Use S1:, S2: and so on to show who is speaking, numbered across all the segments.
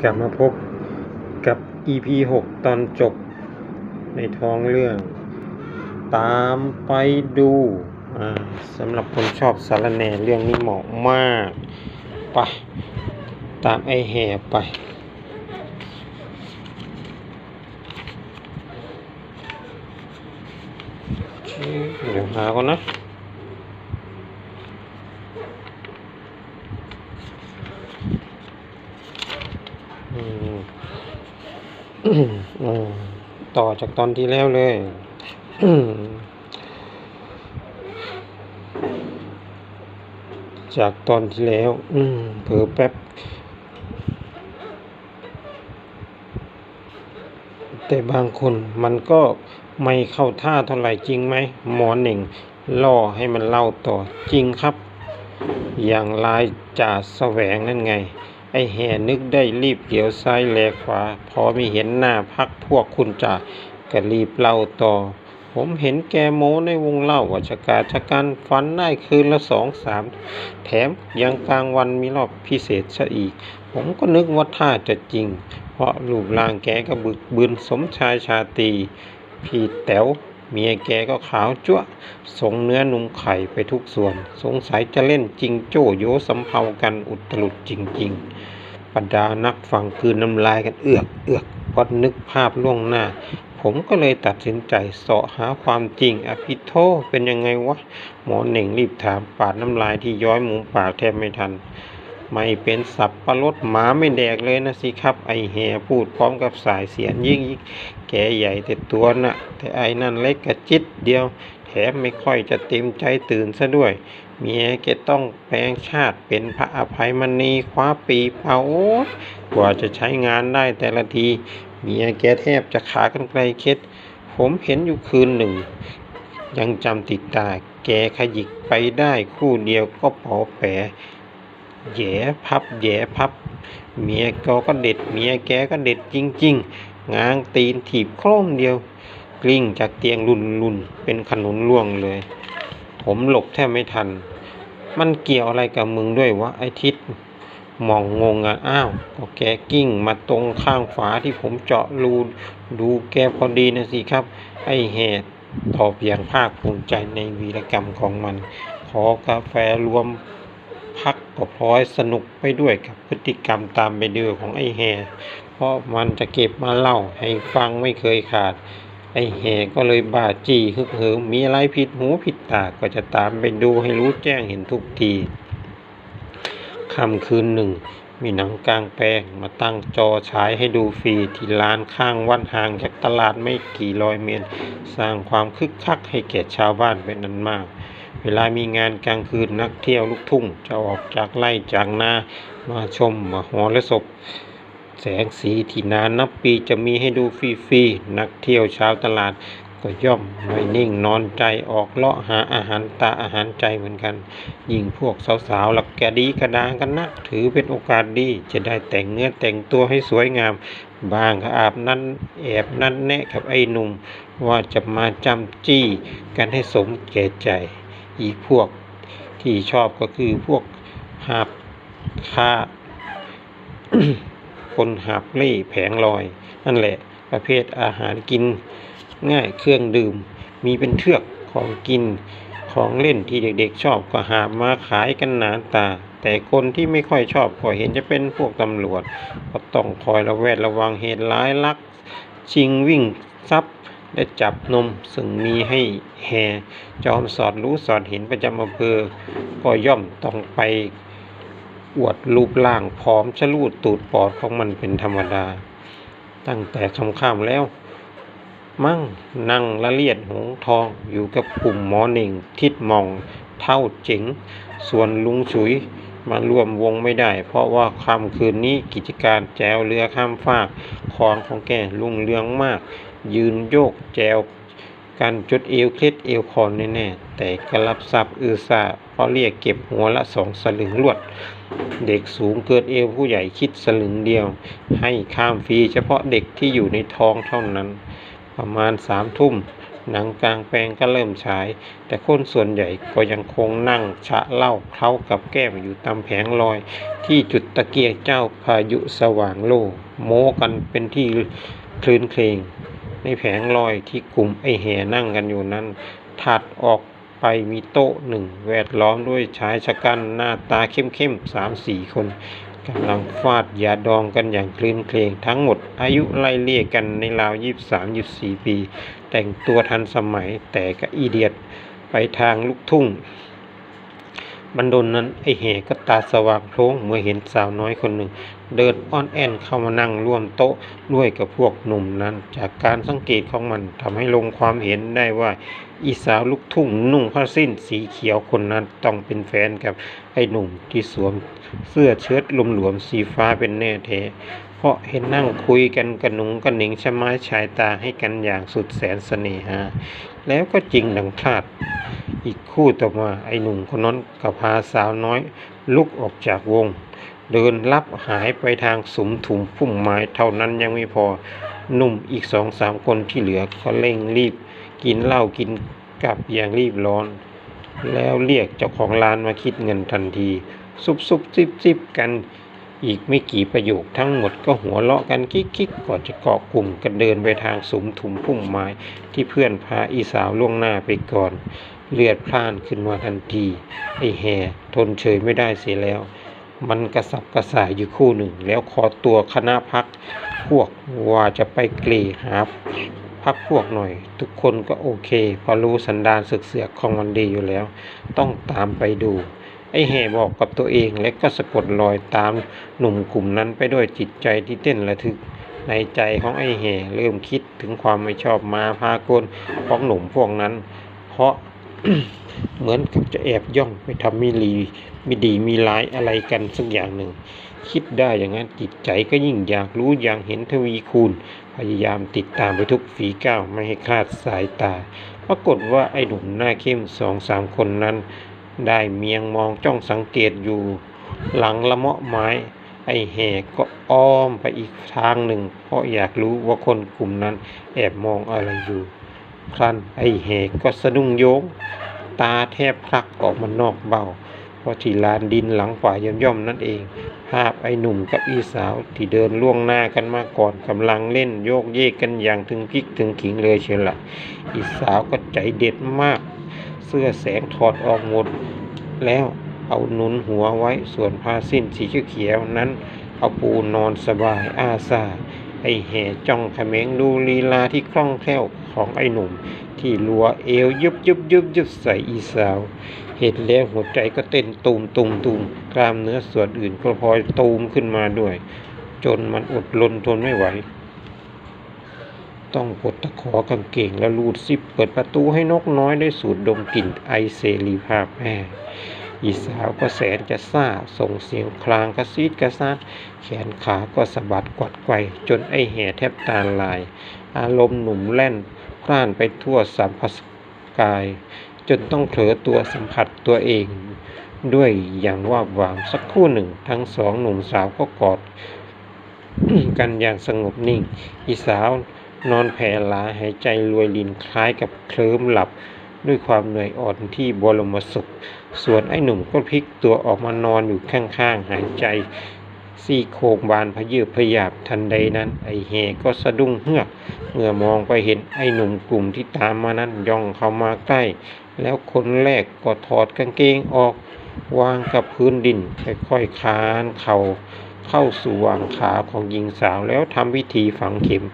S1: กลับมาพบกับ EP 6 ตอนจบในท้องเรื่อง ตามไปดูสำหรับคนชอบสารแหน่เรื่องนี้เหมาะมากไปตามไอแห่ไป เดี๋ยวหาก่อนนะ อืม อืม ต่อจากตอนที่แล้วเลยจากตอนที่แล้ว อืมเผลอแป๊บ แต่บางคนมันก็ไม่เข้าท่าเท่าไหร่จริงไหม หมอหนึ่งล่อให้มันเล่าต่อจริงครับ อย่างลายจ่าแสวงนั่นไง ไอแห่นึกได้รีบเลี้ยวซ้ายแลขวา พอไม่เห็นหน้าพักพวกคุณจ่าก็รีบเล่าต่อ ผมเห็นแกโม้ในวงเล่าว่าชะกาชะกันฟันได้คืนละสองสามแถมยังกลางวันมีรอบพิเศษซะอีก ผมก็นึกว่าท่าจะจริง เพราะรูปร่างแกก็บึกบึนสมชายชาตีพี่แต๋ว เมียแกก็ขาวจั่วสงเนื้อนุ่มไข่ไปทุกส่วน สงสัยจะเล่นจริงโจ้โยสำเภากันอุตลุดจริงๆบรรดานักฟังคืนน้ำลายกันเอือกเอือกพอนึกภาพล่วงหน้า ผมก็เลยตัดสินใจเสาะหาความจริงอภิโทเป็นยังไงวะ หมอเหน่งรีบถามปาดน้ำลายที่ย้อยมุมปากแทบไม่ทัน ไม่เป็นสับประรดหมาไม่แดกเลยนะสิครับ ไอแห่พูดพร้อมกับสายเสียงยิ่งยิ่งแกใหญ่แต่ตัวน่ะแต่ไอนั่นเล็กกระจิตเดียว แถมไม่ค่อยจะเต็มใจตื่นซะด้วย เมียแกต้องแปลงชาติเป็นพระอภัยมณีคว้าปีเผาโอ๊กว่าจะใช้งานได้แต่ละที เมียแกแทบจะขากันไกลเคล็ดผมเห็นอยู่คืนหนึ่ง ยังจำติดตาแกขยิกไปได้คู่เดียวก็เผาแผล แย่พับแย่พับ เมียก็ก็เด็ด เมียแกก็เด็ดจริง ๆ ง้างตีนถีบโครมเดียว กลิ้งจากเตียงรุนรุนเป็นขนุนล่วงเลย ผมหลบแทบไม่ทัน มันเกี่ยวอะไรกับมึงด้วยวะไอทิศมองงงอะอ้าว ก็แกกิ้งมาตรงข้างฝาที่ผมเจาะรูดูแกพอดีนะสิครับ ไอเหตุตอบอย่างภาคภูมิใจในวีรกรรมของมัน ขอกาแฟรวม พักก็พลอยสนุกไปด้วยกับพฤติกรรมตามไปเดือของไอ้แห่เพราะมันจะเก็บมาเล่าให้ฟังไม่เคยขาด ไอ้แห่ก็เลยบ้าจี้ฮึกเหิมมีอะไรผิดหูผิดตาก็จะตามไปดูให้รู้แจ้งเห็นทุกทีค่ำคืนหนึ่ง มีหนังกลางแปลงมาตั้งจอฉายให้ดูฟรีที่ลานข้างวัดห่างจากตลาดไม่กี่ร้อยเมตร สร้างความคึกคักให้แก่ชาวบ้านเป็นนันมาก เวลามีงานกลางคืนนักเที่ยวลูกทุ่ง จะออกจากไร่จากนามาชมมหอและศพแสงสีที่นานนับปีจะมีให้ดูฟรีๆนักเที่ยวชาวตลาดก็ย่อมไม่นิ่งนอนใจออกเลาะหาอาหารตาอาหารใจเหมือนกัน ยิ่งพวกสาวๆหลักแกดีกระดางกันนัก ถือเป็นโอกาสดีจะได้แต่งเนื้อแต่งตัวให้สวยงาม บางก็อาบนั้นแอบนั่นแนะกับไอ้หนุ่ม ว่าจะมาจำจี้กันให้สมแก่ใจ อีกพวกที่ชอบก็คือพวกหาบค่าคนหาบเล่แผงลอย นั่นแหละประเภทอาหารกินง่ายเครื่องดื่ม มีเป็นเทือกของกินของเล่นที่เด็กๆชอบก็หามาขายกันหนาตา แต่คนที่ไม่ค่อยชอบก็เห็นจะเป็นพวกตำรวจ ก็ต้องคอยระแวดระวังเหตุร้ายลักชิงวิ่งทรัพย์ และจับนมซึ่งมีให้แห่จอมสอดรู้สอดเห็นประจำอำเภอ ก็ย่อมต้องไปอวดรูปร่างผอมชะลูดตูดปอดของมันเป็นธรรมดา ตั้งแต่ค่ำๆแล้ว มั่งนั่งละเลียดหงทองอยู่กับกลุ่มหมอหนึ่งทิดมองเท่าเจ๋ง ส่วนลุงฉุยมาร่วมวงไม่ได้ เพราะว่าค่ำคืนนี้กิจการแจวเรือข้ามฟากคลองของแกลุงเรืองมาก ยืนโยกแจวกันจุดเอวเคล็ดเอวคอนแน่ๆแต่กระลับทรัพย์อือซาเพราะเรียกเก็บหัวละสองสลึงลวด เด็กสูงเกินเอวผู้ใหญ่คิดสลึงเดียว ให้ข้ามฟรีเฉพาะเด็กที่อยู่ในท้องเท่านั้น ประมาณสามทุ่มหนังกลางแปลงก็เริ่มฉาย แต่คนส่วนใหญ่ก็ยังคงนั่งชะเล้าเคล้ากับแก้มอยู่ตามแผงลอย ที่จุดตะเกียงเจ้าพายุสว่างโลกโม้กันเป็นที่คลื่นเครง ในแผงลอยที่กลุ่มไอแห่นั่งกันอยู่นั้น ถัดออกไปมีโต๊ะหนึ่งแวดล้อมด้วยชายชะกันหน้าตาเข้มๆสามสี่คนกำลังฟาดยาดองกันอย่างคลืนเครงทั้งหมดอายุไล่เลี่ยกันในราวยี่สามยี่สี่ปี แต่งตัวทันสมัยแต่ก็อีเดียดไปทางลูกทุ่ง บันดลนั้นไอแห่ก็ตาสว่างโพลงเมื่อเห็นสาวน้อยคนหนึ่ง เดินอ้อนแอนเข้ามานั่งร่วมโต๊ะด้วยกับพวกหนุ่มนั้น จากการสังเกตของมันทำให้ลงความเห็นได้ว่า อีสาวลูกทุ่งนุ่งผ้าสิ้นสีเขียวคนนั้นต้องเป็นแฟนกับไอหนุ่มที่สวมเสื้อเชิ้ตหลวมๆสีฟ้าเป็นแน่แท้ เพราะเห็นนั่งคุยกันกระหนุงกระหนิงชะไม้ชายตาให้กันอย่างสุดแสนเสน่หา แล้วก็จริงดังคาด อีกคู่ต่อมาไอ้หนุ่มคนนั้นก็พาสาวน้อยลุกออกจากวง เดินลับหายไปทางสุมถุมพุ่มไม้เท่านั้นยังไม่พอหนุ่มอีกสองสามคนที่เหลือก็เร่งรีบ กินเหล้ากินกับอย่างรีบร้อน แล้วเรียกเจ้าของร้านมาคิดเงินทันที ซุบซุบซิบซิบกัน อีกไม่กี่ประโยคทั้งหมดก็หัวเราะกันคิกคิกก่อนจะเกาะกลุ่มกันเดินไปทางสุมถุมพุ่มไม้ที่เพื่อนพาอีสาวล่วงหน้าไปก่อน เลือดพล่านขึ้นมาทันที ไอ้แห่ทนเฉยไม่ได้เสียแล้ว มันกระสับกระส่ายอยู่คู่หนึ่ง แล้วขอตัวคณะพักพวกว่าจะไปเกลีหาพักพวกหน่อย ทุกคนก็โอเคพราะรู้สันดานศึกเสือกของมันดีอยู่แล้ว ต้องตามไปดู ไอ้แห่บอกกับตัวเองและก็สะกดรอยตามหนุ่มกลุ่มนั้นไปด้วยจิตใจที่เต้นระทึก ในใจของไอ้แห่เริ่มคิดถึงความไม่ชอบมาพากลของหนุ่มพวกนั้น เพราะเหมือนกับจะแอบย่องไปทำมิลีมิดีมีร้ายอะไรกันสักอย่างหนึ่ง คิดได้อย่างนั้นจิตใจก็ยิ่งอยากรู้อยากเห็นทวีคูณ พยายามติดตามไปทุกฝีก้าวไม่ให้คลาดสายตา ปรากฏว่าไอ้หนุ่มหน้าเข้มสองสามคนนั้น ได้เมียงมองจ้องสังเกตอยู่ หลังละเมาะไม้ ไอ้แห่ก็อ้อมไปอีกทางหนึ่ง เพราะอยากรู้ว่าคนกลุ่มนั้นแอบมองอะไรอยู่ ครั้นไอ้แห่ก็สะดุ้งโยง ตาแทบพลักออกมานอกเบ้าเพราะที่ลานดินหลังป่าย่อมย่อมๆนั่นเอง ภาพไอ้หนุ่มกับอีสาวที่เดินล่วงหน้ากันมาก่อนกำลังเล่นโยกเยกกันอย่างถึงพริกถึงขิงเลยเชียวละอีสาวก็ใจเด็ดมาก เสื้อแสงถอดออกหมด แล้วเอาหนุนหัวไว้ส่วนผ้าสิ้นสีเขียวนั้น เอาปูนอนสบายอาซาไอแห่จ้องเขม็งดูลีลาที่คล่องแคล่วของไอหนุ่ม ที่ลัวเอวยุบยุบยุบยุบใส่อีสาว เห็นแล้วหัวใจก็เต้นตูมตูมตูมกล้ามเนื้อส่วนอื่นก็พลอยตูมขึ้นมาด้วย จนมันอดรนทนไม่ไหว ต้องปลดตะขอกางเกงแล้วลูดซิปเปิดประตูให้นกน้อยได้สูดดมกลิ่นไอเสรีภาพแม่อีสาวก็แสนจะซาส่งเสียงคลางกระซีดกระซาดแขนขาก็สะบัดกวัดไกวจนไอแห่แทบตาลาย อารมณ์หนุ่มแล่นพล่านไปทั่วสัมผัสกาย จนต้องเผลอตัวสัมผัสตัวเอง ด้วยอย่างว่าบหวามสักครู่หนึ่ง ทั้งสองหนุ่มสาวก็กอดกันอย่างสงบนิ่ง อีสาว นอนแผ่หลาหายใจรวยลินคล้ายกับเคลิ้มหลับ ด้วยความเหนื่อยอ่อนที่บรมสุข ส่วนไอ้หนุ่มก็พลิกตัวออกมานอนอยู่ข้างๆ หายใจ ซี่โครงบานพยืบพยาบทันใดนั้น ไอ้เฮก็สะดุ้งเฮือก เมื่อมองไปเห็นไอ้หนุ่มกลุ่มที่ตามมานั้นย่องเข้ามาใกล้ แล้วคนแรกก็ถอดกางเกงออก วางกับพื้นดินค่อยๆคานเข่า เข้าสู่วางขาของหญิงสาวแล้วทำพิธีฝังเข็ม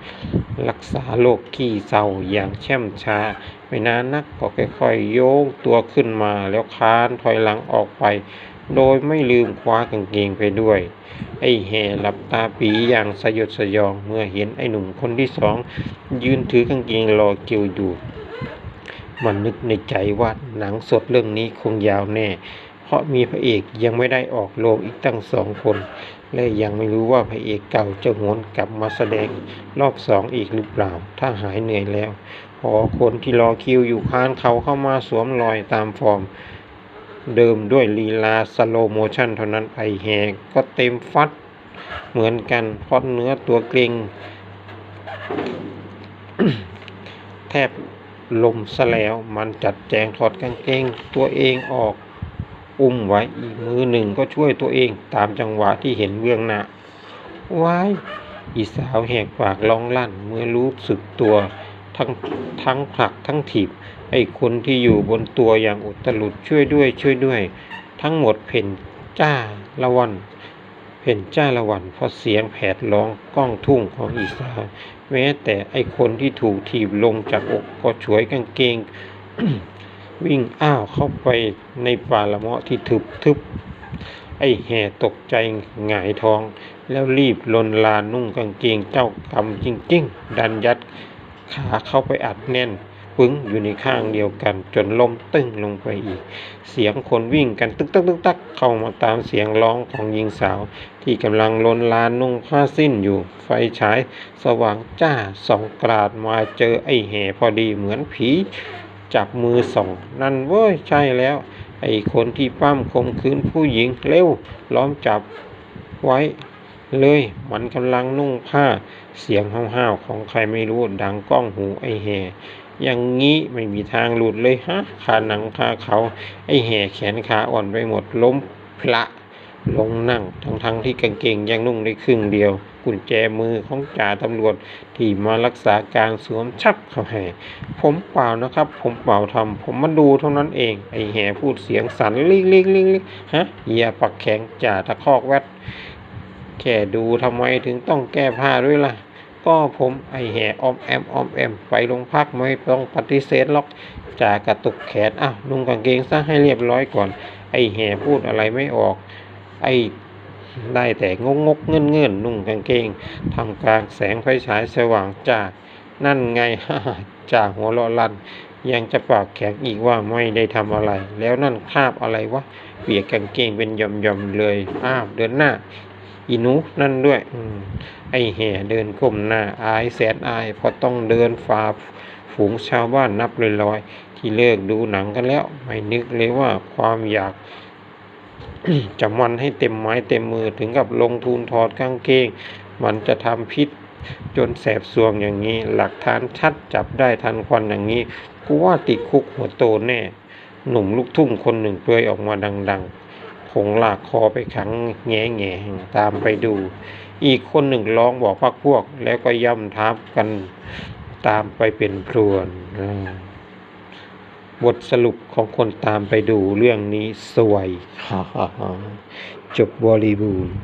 S1: รักษาโรคขี้เศร้าอย่างแช่มช้า ไม่นานนักก็ค่อยๆโยกตัวขึ้นมาแล้วคานถอยหลังออกไป โดยไม่ลืมคว้ากางเกงไปด้วย ไอ้แห่หลับตาปีอย่างสยดสยองเมื่อเห็นไอ้หนุ่มคนที่สองยืนถือกางเกงรอเกี่ยวอยู่ มันนึกในใจว่าหนังสดเรื่องนี้คงยาวแน่เพราะมีพระเอกยังไม่ได้ออกโรงอีกตั้งสองคน และยังไม่รู้ว่าพระเอกเก่าจะหวนกลับมาแสดงรอบสองอีกหรือเปล่า ถ้าหายเหนื่อยแล้วพอคนที่รอคิวอยู่คานเขาเข้ามาสวมรอยตามฟอร์ม เดิมด้วยลีลาสโลโมชันเท่านั้นไอแหกก็เต็มฟัดเหมือนกันเพราะเนื้อตัวเกรงแทบลมซะแล้วมันจัดแจงถอดกางเกงตัวเองออก อุ้มไว้อีกมือหนึ่งก็ช่วยตัวเองตามจังหวะที่เห็นเบื้องหน้าว้ายอีสาวแหกปากร้องลั่นเมื่อรู้สึกตัวทั้งทั้งผลักทั้งถีบไอ้คนที่อยู่บนตัวอย่างอุตลุดช่วยด้วยช่วยด้วย ทั้งหมดเพ่นจ้าละวันเพ่นจ้าละวันเพราะเสียงแผดร้องก้องทุ่งของอีสาวแม้แต่ไอ้คนที่ถูกถีบลงจากอกก็ฉวยกางเกง วิ่งอ้าวเข้าไปในป่าละเมาะที่ทึบทึบไอ้แห่ตกใจหงายท้อง แล้วรีบลนลานนุ่งกางเกงเจ้ากรรมจริงๆ ดันยัดขาเข้าไปอัดแน่นปึ้งอยู่ในข้างเดียวกัน จนล้มตึ้งลงไปอีก เสียงคนวิ่งกันตึกตักตึกตักเข้ามาตามเสียงร้องของหญิงสาว ที่กำลังลนลานนุ่งผ้าสิ้นอยู่ ไฟฉายสว่างจ้าส่องกราดมาเจอไอ้แห่พอดีเหมือนผี จับมือส่องนั่นเว้ยใช่แล้ว ไอ้คนที่ปั้มข่มขืนผู้หญิงเร็วล้อมจับไว้ เลยมันกำลังนุ่งผ้าเสียงห้าวๆของใครไม่รู้ดังก้องหูไอ้แห่อย่างงี้ไม่มีทางหลุดเลยฮะคาหนังคาเขาไอ้แห่แขนขาอ่อนไปหมดล้มพละลงนั่งทั้งๆที่กางเกงยังนุ่งได้ครึ่งเดียว กุญแจมือของจ่าตำรวจที่มารักษาการสวมชับเขาให้ผมเปล่านะครับ ผมเปล่าทำผมมาดูเท่านั้นเอง ไอ้แห่พูดเสียงสั่นลิกลิกลิกลิกฮะอย่าปักแข็งจ่าตะคอกแวดแค่ดูทำไมถึงต้องแก้ผ้าด้วยล่ะก็ผมไอแห่ออมแอมออมแอมไปโรงพักไม่ต้องปฏิเสธหรอกจ่ากระตุกแขนอ้าวนุ่งกางเกงซะให้เรียบร้อยก่อน ไอแห่พูดอะไรไม่ออก ไอ ได้แต่งงกเงื่อนเงื่อนนุ่งกางเกงทำกลางแสงไฟฉายสว่างจ้านั่นไงฮ่าจ่าหัวเราะลั่นยังจะปากแข็งอีกว่าไม่ได้ทำอะไร แล้วนั่นคาบอะไรวะเปียกกางเกงเป็นหย่อมๆเลยอ้าวเดินหน้าอีนูนั่นด้วยอืไอแห่เดินก้มหน้าอายแสนอายเพราะต้องเดินฝ่าฝูงชาวบ้านนับร้อยๆที่เลิกดูหนังกันแล้ว ไม่นึกเลยว่าความอยาก จะมันให้เต็มไม้เต็มมือถึงกับลงทุนถอดกางเกง มันจะทำพิษจนแสบสวงอย่างนี้ หลักฐานชัดจับได้ทันควันอย่างนี้กูว่าติดคุกหัวโตแน่ หนุ่มลูกทุ่งคนหนึ่งเปลยออกมาดังๆคงลากคอไปขังแง่แง่ตามไปดู อีกคนหนึ่งร้องบอกพักพวก แล้วก็ย่ำทับกันตามไปเป็นพรวนอ บทสรุปของคนตามไปดูเรื่องนี้สวยฮ่าฮ่าจบบริบูรณ์